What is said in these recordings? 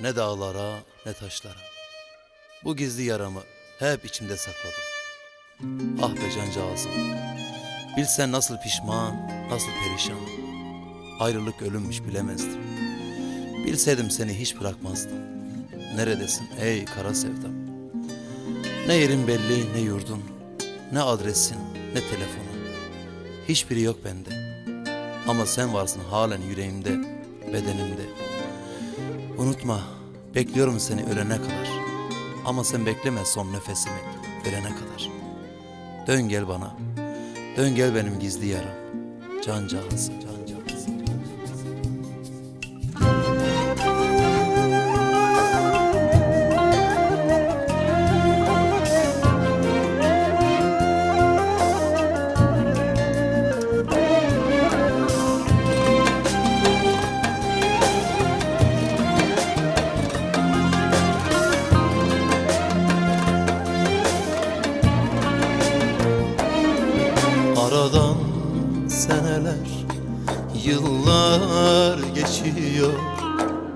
ne dağlara ne taşlara. Bu gizli yaramı hep içimde sakladım. Ah be cancağızım. Bilsen nasıl pişman, nasıl perişan. Ayrılık ölümmüş bilemezdim. Bilseydim seni hiç bırakmazdım. Neredesin ey kara sevdam? Ne yerin belli ne yurdun, ne adresin ne telefonun. Hiçbiri yok bende. Ama sen varsın halen yüreğimde, bedenimde. Unutma, bekliyorum seni ölene kadar. Ama sen bekleme son nefesimi verene kadar. Dön gel bana, dön gel benim gizli yaram. Cancağız, cancağız. Yıllar geçiyor.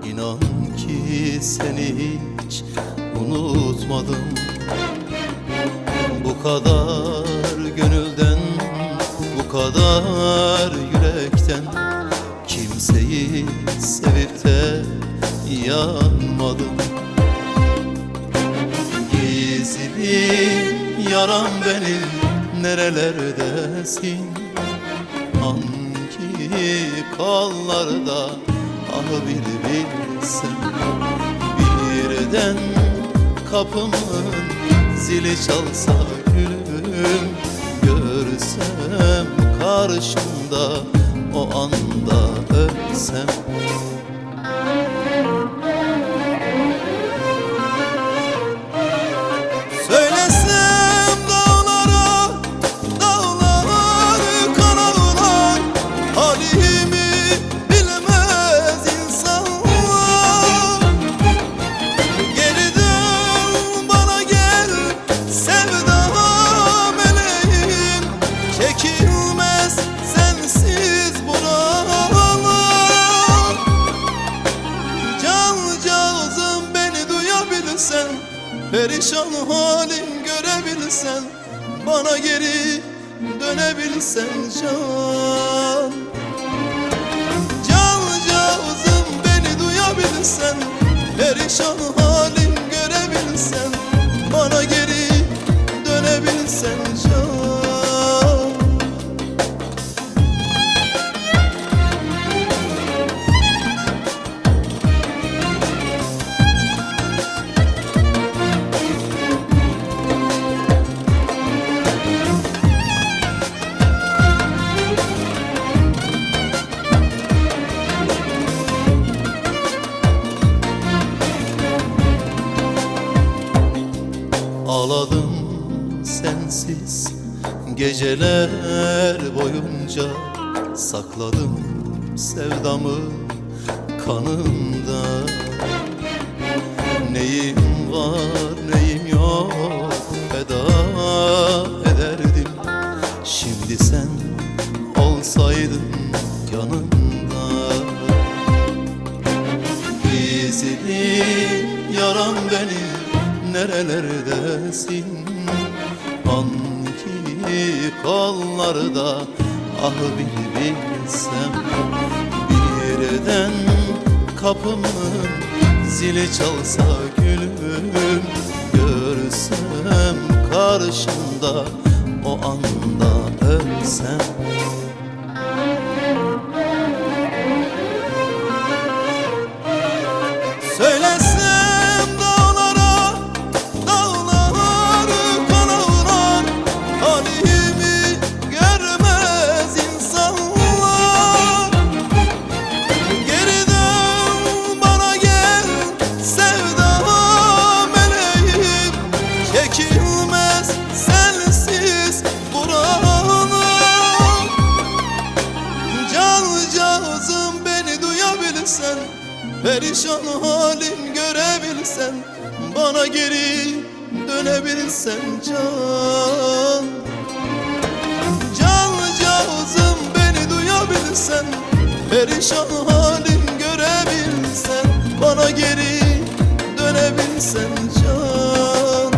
İnan ki seni hiç unutmadım Bu kadar gönülden, bu kadar yürekten Kimseyi sevip de yanmadım. Gizli yaram benim nerelerdesin Hangi kollarda ah bir bilsen. Birden kapımın zili çalsa gülüm Görsem karşımda o anda ölsem Perişan halim görebilsen Bana geri dönebilsen can. Cancağızım beni duyabilirsen Perişan halim Ağladım sensiz. Geceler boyunca Sakladım sevdamı kanımda. Neyim var neyim yok feda ederdim. Şimdi sen olsaydın yanımda. Gizli yaram benim nerelerdesin? Hangi kollarda ah bir bilsem. Birden kapımın zili çalsa gülüm. Görsem karşımda o anda ölsem Perişan halim görebilsen Bana geri dönebilsen can. Cancağızım beni duyabilirsen Perişan halim görebilsen Bana geri duyabilsen can.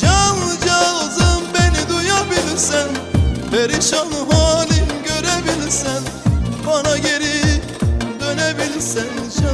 Can cazım beni duyabilsen Perişan halim görebilsen dönebilsen can